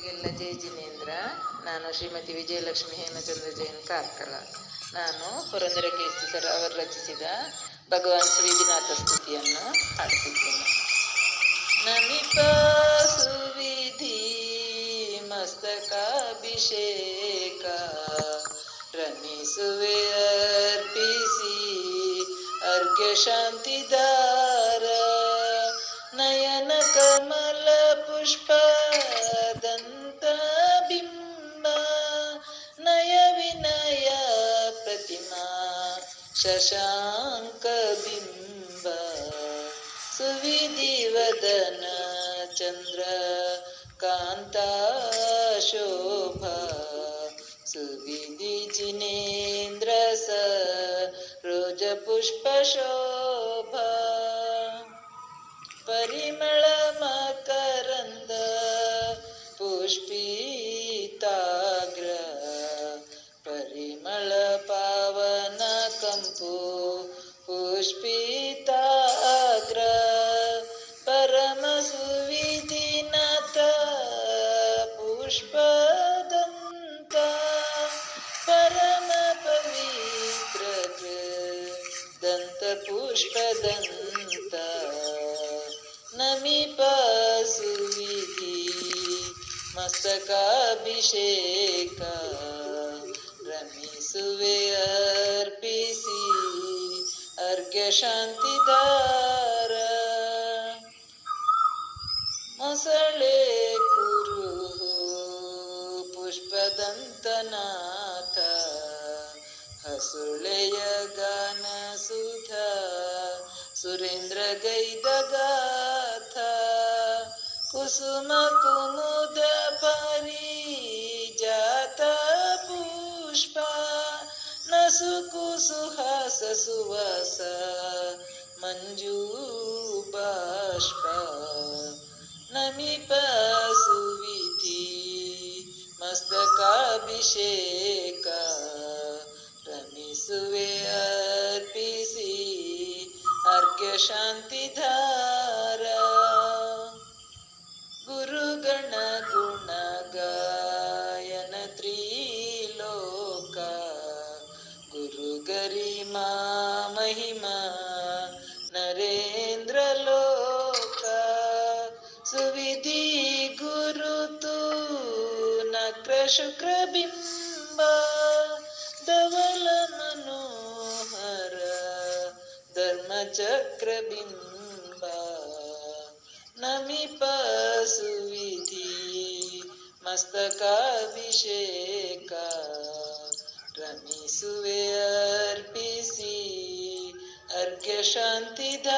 ಭಕ್ತರಿಗೆಲ್ಲ ಜೈ ಜಿನೇಂದ್ರ. ನಾನು ಶ್ರೀಮತಿ ವಿಜಯಲಕ್ಷ್ಮಿ ಹೇಮಚಂದ್ರ ಜೈನ್ ಕಾರ್ಕಳ ನಾನು ಪುರಂದರ ಕೀರ್ತಿ ಸರ್ ಅವರು ರಚಿಸಿದ ಭಗವಾನ್ ಶ್ರೀಜಿನಾಥ ಸ್ತುತಿಯನ್ನು ಹಾಡ್ತಿದ್ದೇನೆ. ನಮಿಪ ಸುವಿಧಿ ಮಸ್ತಕಾಭಿಷೇಕ, ರಮಿಸುವೆ ಅರ್ಪಿಸಿ, ಅರ್ಘ್ಯ ಶಾಂತಿದಾರ ನಯನ ಕಮಲ ಪುಷ್ಪ ಶಶಾಂಕ ಬಿಂಬ ಸುವಿಧಿವದನ ಚಂದ್ರ ಕಾಂತ ಶೋಭಾ ಸುವಿಧಿ ಜಿನೇಂದ್ರ ಸ ರೋಜ ಪುಷ್ಪ ಶೋಭಾ ಪರಿಮಳ ಮಕರಂದ ಪುಷ್ಪಿತಾಗ್ರ तु पुष्पिताग्र परमसुविधिनत पुष्पदन्त परमपवित्र दन्तपुष्पदन्त नमिपसुविधि मस्तकाभिषेका ಪುಷ್ಪದಂತ ನಮಿಪ ಸುವಿಧಿ ಮಸ್ತಕಾಭಿಷೇಕ ರಮಿಸುವೆ ಅರ್ಪಿಸಿ ಅರ್ಘ್ಯ ಶಾಂತಿದಾರ ಮೊಸಳೆ ಕುರು ಪುಷ್ಪದಂತನಾಥ ಹಸುಳೆಯ ಗಾನ ಸುಧಾ ಸುರೇಂದ್ರ ಗೈದ ಗಾಥ ಕುಸುಮ ಕುಮುದ ಪರಿಜಾತ सुकुसुहास सुवास मञ्जूबाष्प नमिपसुविधि मस्तकाभिषेक रमिसुवे अर्पिसि अर्घ्यशा ನರೇಂದ್ರ ಲೋಕ, ಸುವಿಧಿ ಗುರುತು ನಕ್ರ ಶುಕ್ರ ಬಿಂಬ, ಧವಲ ಮನೋಹರ, ಧರ್ಮ ಚಕ್ರ ಬಿಂಬ, ನಮಿಪ ಸುವಿಧಿ ಮಸ್ತಕಾಭಿಷೇಕ ರಮಿಸುವೆ ಅರ್ಪಿಸಿ. ಜಗನ್ಗೆ ಶಾಂತಿದ